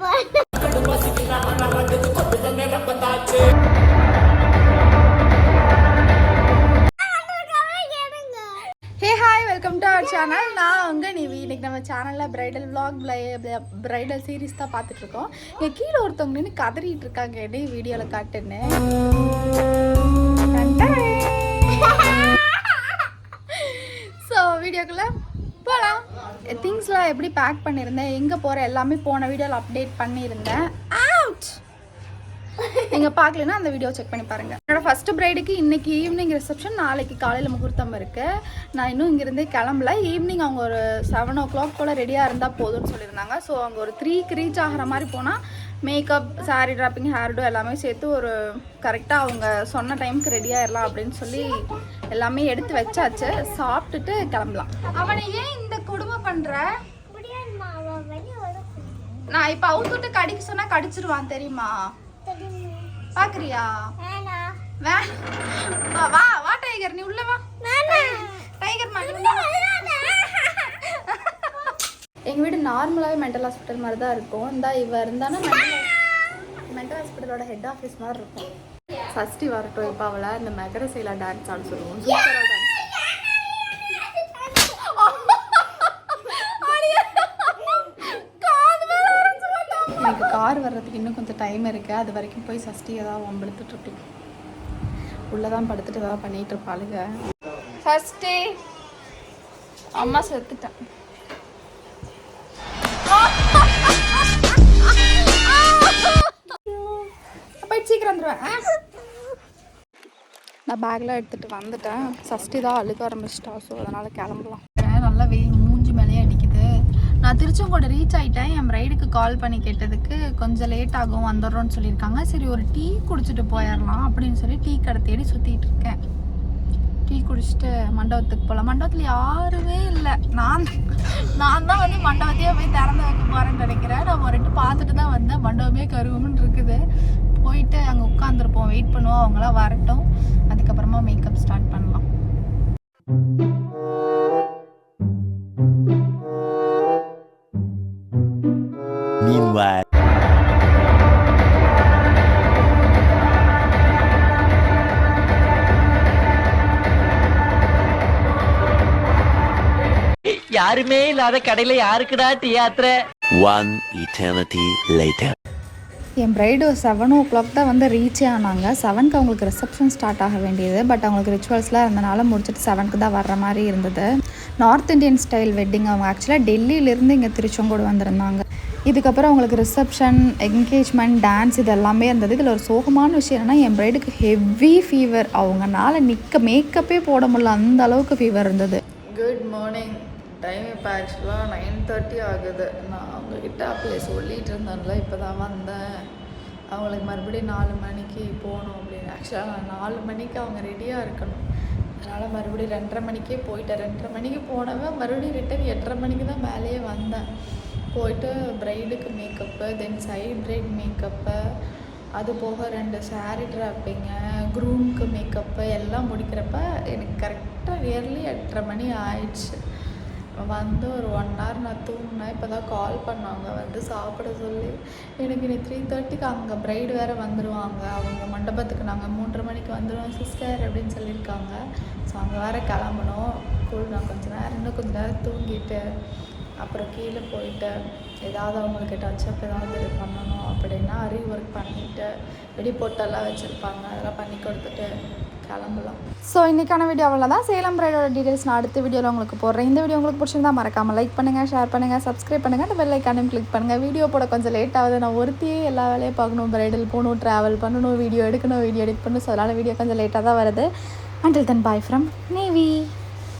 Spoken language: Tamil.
Hey hi welcome to our channel நான் உங்கள் நிவி. இன்னைக்கு நம்ம சேனலில் பிரைடல் விளாக் பிரைடல் சீரிஸ் தான் பார்த்துட்டு இருக்கோம். இங்கே கீழே ஒருத்தவங்க நின்று கதறிட்டு இருக்காங்க. என்ன வீடியோவில் காட்டுன்னு. ஸோ வீடியோக்குள்ளே போகலாம் திங்ஸ்லாம் எப்படி பேக் பண்ணியிருந்தேன் எங்கே போகிற எல்லாமே போன வீடியோவில் அப்டேட் பண்ணியிருந்தேன். அவுட் நீங்கள் பார்க்கலன்னா அந்த வீடியோ செக் பண்ணி பாருங்கள் என்னோடய ஃபஸ்ட்டு ப்ரைடுக்கு இன்றைக்கி ஈவினிங் ரிசப்ஷன் நாளைக்கு காலையில் முகூர்த்தம் இருக்குது நான் இன்னும் இங்கேருந்தே கிளம்பல. ஈவினிங் அவங்க ஒரு செவன் ஓ கிளாக் போல் ரெடியாக இருந்தால் போதும்னு சொல்லியிருந்தாங்க. ஸோ அங்கே ஒரு த்ரீக்கு ரீச் ஆகிற மாதிரி போனால் மேக்கப் சாரீ ட்ராப்பிங் ஹேர்டோ எல்லாமே சேர்த்து ஒரு கரெக்டாக அவங்க சொன்ன டைமுக்கு ரெடியாகிடலாம் அப்படின்னு சொல்லி எல்லாமே எடுத்து வச்சாச்சு. சாப்பிட்டுட்டு கிளம்பலாம். அவனை ஏன் பண்ணுற நான் இப்போ அவுத்துட்டு கடிக்க சொன்னால் கடிச்சிருவான் தெரியுமா? பாக்குறியா? வே வா வா வா டைகர் நீ உள்ள வா. டைகர் மாட்டி உள்ள வா. எங்க வீடு நார்மலாவே மென்டல் ஹாஸ்பிட்டல் மாதிரி தான் இருக்கும். இந்த இவ இருந்தானா மென்டல் ஹாஸ்பிட்டலோட ஹெட் ஆஃபீஸ் மாதிரி இருக்கும். சஷ்டி வரட்டும் இப்போ அவளை இந்த மெகரசைலா டான்ஸ் ஆட சொல்லுவோம். சூப்பரா எனக்கு கார் வர்றதுக்கு இன்னும் கொஞ்சம் டைம் இருக்கு. அது வரைக்கும் போய் சஷ்டி ஏதாவது வம்பெடுத்துட்டு உள்ளே உள்ளதான் படுத்துட்டு ஏதாவது பண்ணிட்டு இருப்பாளுங்க சஷ்டி அம்மா செத்துட்டேன். போய் சீக்கிரம் வந்துடுவேன் நான் பேக்லாம் எடுத்துட்டு வந்துட்டேன். சஷ்டி தான் அழுக ஆரம்பிச்சிட்டா ஸோ அதனால் கிளம்பலாம். நல்லா வெயில் நான் திருச்செங்கோடு ரீச் ஆகிட்டேன் என் ரைடுக்கு கால் பண்ணி கேட்டதுக்கு கொஞ்சம் லேட் ஆகும் வந்துடுறோன்னு சொல்லியிருக்காங்க. சரி ஒரு டீ குடிச்சிட்டு போயிடலாம் அப்படின்னு சொல்லி டீ கடை தேடி சுற்றிட்டு இருக்கேன். டீ குடிச்சிட்டு மண்டபத்துக்கு போகலாம். மண்டபத்தில் யாருமே இல்லை. நான் நான் தான் வந்து மண்டபத்தையே போய் திறந்து வைக்க போகிறேன்னு நினைக்கிறேன். நான் ஒரு ரெண்டு பார்த்துட்டு தான் வந்தேன். மண்டபமே கருவம்னு இருக்குது. போயிட்டு அங்கே உட்காந்துருப்போம் வெயிட் பண்ணுவோம். அவங்களாம் வரட்டும். அதுக்கப்புறமா மேக்கப் ஸ்டார்ட் பண்ணலாம். Meanwhile. யாருமே இல்லாத கடையில யாருக்குடா டீ One eternity later. என் பிரைடு செவன் ஓ கிளாக் தான் வந்து ரீச்சே ஆனாங்க. செவனுக்கு அவங்களுக்கு ரிசப்ஷன் ஸ்டார்ட் ஆக வேண்டியது. பட் அவங்களுக்கு ரிச்சுவல்ஸ்லாம் இருந்தனால முடிச்சுட்டு செவனுக்கு தான் வர்ற மாதிரி இருந்தது. நார்த் இந்தியன் ஸ்டைல் வெட்டிங் அவங்க ஆக்சுவலாக டெல்லியிலேருந்து இங்கே திருச்செங்கோடு வந்திருந்தாங்க. இதுக்கப்புறம் அவங்களுக்கு ரிசப்ஷன் என்கேஜ்மெண்ட் டான்ஸ் இது எல்லாமே இருந்தது. இதில் ஒரு சோகமான விஷயம் என்னென்னா என் பிரைடுக்கு ஹெவி ஃபீவர் அவங்கனால நிற்க மேக்கப்பே போட முடியல. அந்த அளவுக்கு ஃபீவர் இருந்தது. குட் மார்னிங் டைம் இப்போ ஆக்சுவலாக நைன் தேர்ட்டி ஆகுது. நான் அவங்கக்கிட்ட அப்போ சொல்லிகிட்டு இருந்தேன்ல இப்போ தான் வந்தேன். அவங்களுக்கு மறுபடியும் நாலு மணிக்கு போகணும் அப்படின்னு. ஆக்சுவலாக நான் நாலு மணிக்கு அவங்க ரெடியாக இருக்கணும். அதனால் மறுபடியும் ரெண்டரை மணிக்கே போயிட்டேன். ரெண்டரை மணிக்கு போனவன் மறுபடியும் ரிட்டன் எட்டரை மணிக்கு தான் மேலேயே வந்தேன். போயிட்டு ப்ரைடுக்கு makeup then side bride makeup அது போக ரெண்டு saree ட்ராப்பிங்கு க்ரூம்க்கு மேக்கப்பு எல்லாம் முடிக்கிறப்ப எனக்கு கரெக்டாக நியர்லி எட்டரை மணி ஆயிடுச்சு. வந்து ஒரு ஒன் ஹவர் நான் தூங்கினேன். இப்போ தான் கால் பண்ணாங்க. வந்து சாப்பிட சொல்லி. எனக்கு இன்னைக்கு த்ரீ தேர்ட்டிக்கு அங்கே ப்ரைடு வேறு வந்துடுவாங்க அவங்க மண்டபத்துக்கு நாங்கள் மூன்றரை மணிக்கு வந்துடுவோம் சிஸ்டர் அப்படின்னு சொல்லியிருக்காங்க. ஸோ அங்கே வேறு கிளம்பணும். கூட நான் கொஞ்சம் நேரம் இன்னும் கொஞ்சம் நேரம் தூங்கிட்டு அப்புறம் கீழே போயிட்டு ஏதாவது அவங்களுக்கு டச்சப் ஏதாவது இது பண்ணணும் அப்படின்னா அரி ஒர்க் பண்ணிவிட்டு வெடி போட்டெல்லாம் வச்சுருப்பாங்க. அதெல்லாம் பண்ணி கொடுத்துட்டு கிளம்பலாம். ஸோ இன்றைக்கான வீடியோ அவ்வளோதான் சேலம் பிரைடோட டீடைல்ஸ் நான் அடுத்த வீடியோவில் உங்களுக்கு போடுறேன். இந்த வீடியோ உங்களுக்கு பிடிச்சிருந்தா மறக்காமல் லைக் பண்ணுங்கள் ஷேர் பண்ணுங்கள் சப்ஸ்கிரைப் பண்ணுங்கள் அந்த பெல் ஐக்கானையும் கிளிக் பண்ணுங்கள் வீடியோ போட கொஞ்சம் லேட் ஆகுது. நான் ஒருத்தியே எல்லா வேலையும் பார்க்கணும். பிரைடல் போகணும் ட்ராவல் பண்ணணும் வீடியோ எடுக்கணும் வீடியோ எடிட் பண்ணணும். ஸோ அதனால் வீடியோ கொஞ்சம் லேட்டாக தான் வருது. Until then bye from Nivi